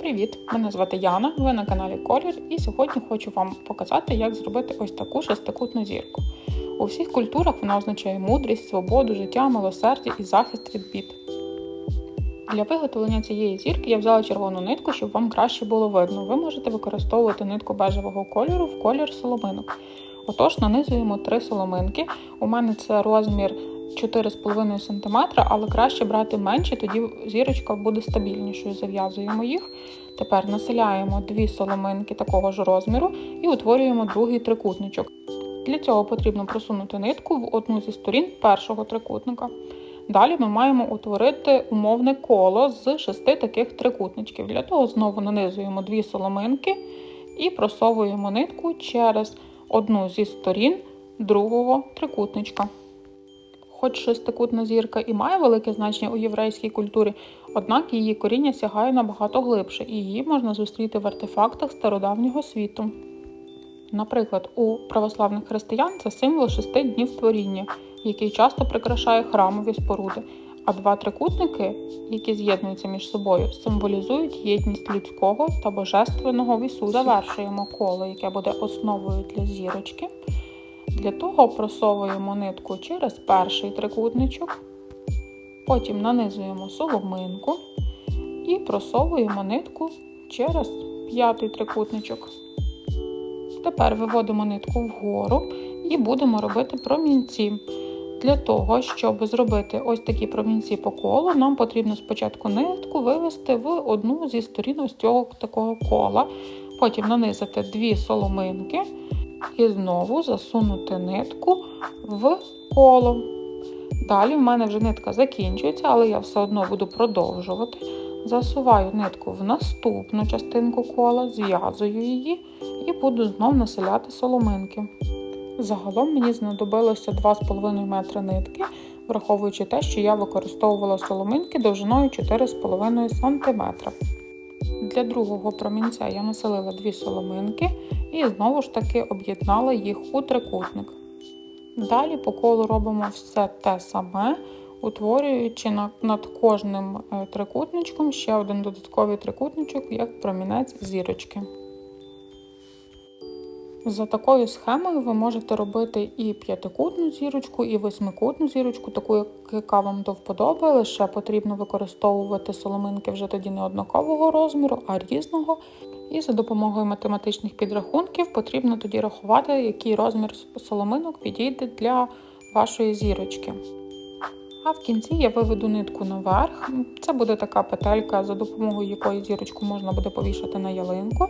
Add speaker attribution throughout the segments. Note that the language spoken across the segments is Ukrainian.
Speaker 1: Привіт! Мене звати Яна, ви на каналі Колір, і сьогодні хочу вам показати, як зробити ось таку шестикутну зірку. У всіх культурах вона означає мудрість, свободу, життя, милосердя і захист від бід. Для виготовлення цієї зірки я взяла червону нитку, щоб вам краще було видно. Ви можете використовувати нитку бежевого кольору в колір соломинок. Отож, нанизуємо три соломинки. У мене це розмір 4,5 см, але краще брати менше, тоді зірочка буде стабільнішою. Зав'язуємо їх. Тепер населяємо дві соломинки такого ж розміру і утворюємо другий трикутничок. Для цього потрібно просунути нитку в одну зі сторін першого трикутника. Далі ми маємо утворити умовне коло з шести таких трикутничків. Для того знову нанизуємо дві соломинки і просовуємо нитку через одну зі сторін другого трикутничка. Хоч шестикутна зірка і має велике значення у єврейській культурі, однак її коріння сягає набагато глибше, і її можна зустріти в артефактах стародавнього світу. Наприклад, у православних християн це символ шести днів творіння, який часто прикрашає храмові споруди, а два трикутники, які з'єднуються між собою, символізують єдність людського та божественного в Ісусі. Завершуємо коло, яке буде основою для зірочки. Для того просовуємо нитку через перший трикутничок, потім нанизуємо соломинку і просовуємо нитку через п'ятий трикутничок. Тепер виводимо нитку вгору і будемо робити промінці. Для того, щоб зробити ось такі промінці по колу, нам потрібно спочатку нитку вивести в одну зі сторін ось цього такого кола, потім нанизати дві соломинки і знову засунути нитку в коло. Далі в мене вже нитка закінчується, але я все одно буду продовжувати. Засуваю нитку в наступну частинку кола, зв'язую її і буду знов населяти соломинки. Загалом мені знадобилося 2,5 метри нитки, враховуючи те, що я використовувала соломинки довжиною 4,5 см. Для другого промінця я населила дві соломинки і знову ж таки об'єднала їх у трикутник. Далі по колу робимо все те саме, утворюючи над кожним трикутничком ще один додатковий трикутничок, як промінець зірочки. За такою схемою ви можете робити і п'ятикутну зірочку, і восьмикутну зірочку, таку, яка вам до вподоби, лише потрібно використовувати соломинки вже тоді не однакового розміру, а різного. І за допомогою математичних підрахунків потрібно тоді рахувати, який розмір соломинок підійде для вашої зірочки. А в кінці я виведу нитку наверх. Це буде така петелька, за допомогою якої зірочку можна буде повішати на ялинку.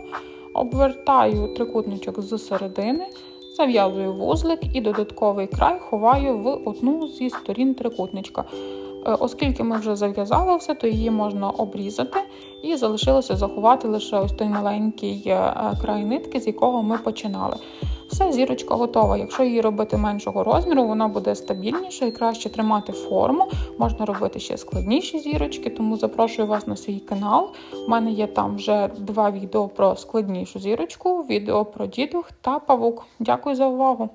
Speaker 1: Обвертаю трикутничок з середини, зав'язую вузлик і додатковий край ховаю в одну зі сторін трикутничка. Оскільки ми вже зав'язали все, то її можна обрізати і залишилося заховати лише ось той маленький край нитки, з якого ми починали. Все, зірочка готова. Якщо її робити меншого розміру, вона буде стабільніша і краще тримати форму. Можна робити ще складніші зірочки, тому запрошую вас на свій канал. У мене є там вже два відео про складнішу зірочку, відео про дідух та павук. Дякую за увагу!